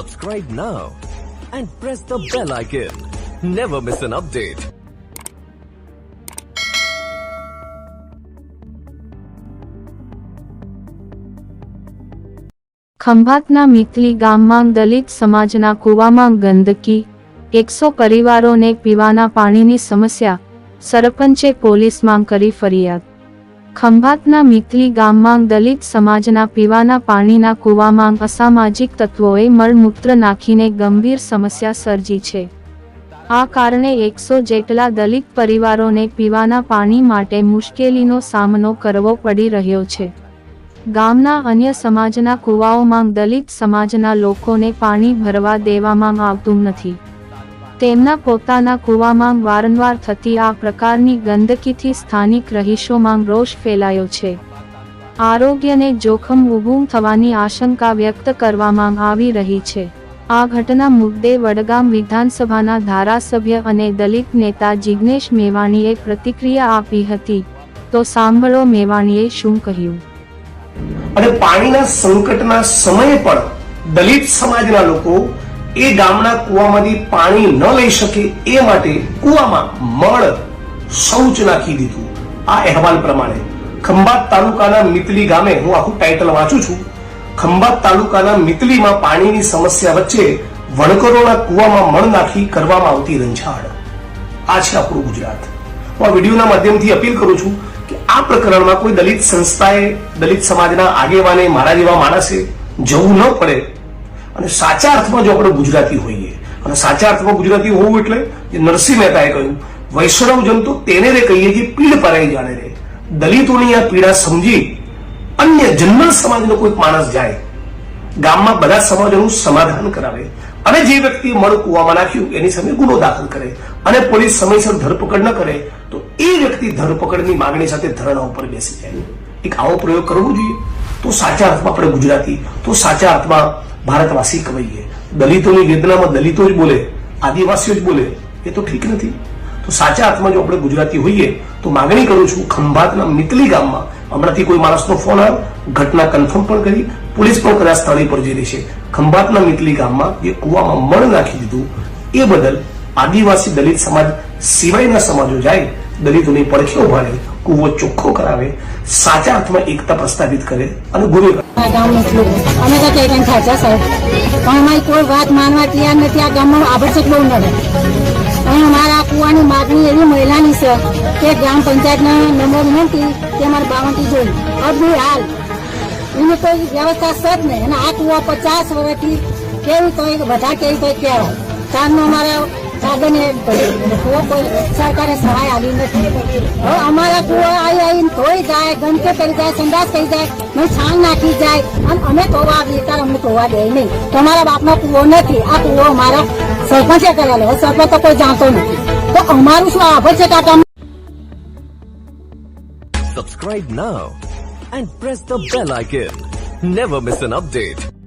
Subscribe now and press the bell icon. Never miss an update. ખંભાતના મીતલી ગામમાં દલિત સમાજના કૂવામાં ગંદકી, એકસો પરિવારોને પીવાના પાણીની સમસ્યા, સરપંચે પોલીસમાં કરી ફરિયાદ ખંભાતના મીતલી ગામમાં દલિત સમાજના પીવાના પાણીના કૂવામાં અસામાજિક તત્વોએ મળમૂત્ર નાખીને ગંભીર સમસ્યા સર્જી છે. આ કારણે એકસો જેટલા દલિત પરિવારોને પીવાના પાણી માટે મુશ્કેલીનો સામનો કરવો પડી રહ્યો છે. ગામના અન્ય સમાજના કૂવાઓમાં દલિત સમાજના લોકોને પાણી ભરવા દેવામાં આવતું નથી. તેમના પોતાના કૂવામાં વારંવાર થતી આ પ્રકારની ગંદકીથી સ્થાનિક રહીશોમાં રોષ ફેલાયો છે. આરોગ્યને જોખમ ઊભું થવાની આશંકા વ્યક્ત કરવામાં આવી રહી છે. આ ઘટના મુદ્દે વડગામ વિધાનસભાના ધારાસભ્ય અને દલિત નેતા જિગ્નેશ મેવાણીએ પ્રતિક્રિયા આપી હતી. તો સાંભળો મેવાણીએ શું કહ્યું. અને પાણીના સંકટના સમયે પણ દલિત સમાજના લોકો એ ગામના કૂવામાંથી પાણી ન લઈ શકે એ માટે કૂવામાં મળ શૌચ નાખી દીધું. આ અહેવાલ પ્રમાણે ખંભાત તાલુકાના મિતલી ગામે હું આખું ટાઇટલ વાંચું છું. ખંભાત તાલુકાના મિતલીમાં પાણીની સમસ્યા વચ્ચે વણકરોના કૂવામાં મળ નાખી કરવામાં આવતી રંજાડ. આ છે આપણું ગુજરાત. હું આ વિડીયોના માધ્યમથી અપીલ કરું છું કે આ પ્રકરણમાં કોઈ દલિત સંસ્થાએ, દલિત સમાજના આગેવાને મારા જેવા માણસે જવું ન પડે અને સાચા અર્થમાં જો આપણે ગુજરાતી હોઈએ, અને સાચા અર્થમાં ગુજરાતી હોવું એટલે જે નરસિંહ મહેતાએ કહ્યું, વૈષ્ણવ તો તેને રે કહીએ જે પીડ પરાઈ જાણે રે. દલિતોની આ પીડા સમજી અન્ય જન્મલ સમાજનો કોઈ માણસ જાય, ગામમાં બધા સમાજોનું સમાધાન કરાવે, અને જે વ્યક્તિ મળ કુવામાં નાખ્યું એની સામે ગુનો દાખલ કરે, અને પોલીસ સમયસર ધરપકડ ન કરે, તો એ વ્યક્તિ ધરપકડની માંગણી સાથે ધરણા ઉપર બેસી જાય. એક આવો પ્રયોગ કરવો જોઈએ. તો સાચા અર્થમાં આપણે ગુજરાતી, તો સાચા અર્થમાં ભારતવાસી કવાઈએ દલિતોની વેદનામાં દલિતો જ બોલે, આદિવાસીઓ જ બોલે, એ તો ઠીક નથી. તો સાચા અર્થમાં જો આપણે ગુજરાતી હોઈએ, તો માંગણી કરું છું ખંભાતના મિતલી ગામમાં હમણાંથી કોઈ માણસનો ફોન આવ્યો, ઘટના કન્ફર્મ પણ કરી, પોલીસ પણ કદાચ સ્થળે પર જઈ રહી છે. ખંભાતના મિતલી ગામમાં જે કુવામાં મળ નાખી દીધું. એ બદલ આદિવાસી દલિત સમાજ સિવાયના સમાજો જાય દલિતોની પડખે ઊભા રહે કુવો ચોખ્ખો કરાવે, સાચા અર્થમાં એકતા પ્રસ્થાપિત કરે અને ગુરુ આ અમે તો કઈ કઈ ખાચા સાહેબ. પણ અમારી કોઈ વાત માનવા તૈયાર નથી. આ ગામમાં આવશ્યક બહુ નડે અને અમારા કુવાની માગણી એવી મહિલાની છે કે ગ્રામ પંચાયતના નંબર વિનંતી કે અમારે બાવનથી જોઈ. અબી હાલ. એની કોઈ વ્યવસ્થા છે જ નહીં. અને આ કુવા પચાસ વર્ષથી કેવી કોઈ બધા કેવી કોઈ કહેવાય. કામનો અમારે સાધને સરકારે સહાય આવી નથી. અમારા કુવા આવી આવીને ધોઈ જાય, ગંદકે કરી જાય સંદાસ થઈ જાય, ને છાણ નાખી જાય. અને અમે ધોવા આવીએ ત્યારે અમને ધોવા દે નહીં. તમારા બાપનો કુવો નથી. આ કુવો અમારા સરપંચે કરેલો. સરપંચ તો કોઈ જાણતો નથી. તો અમારું શું આભર છે કાકા Subscribe now and press the bell icon. Never miss an update.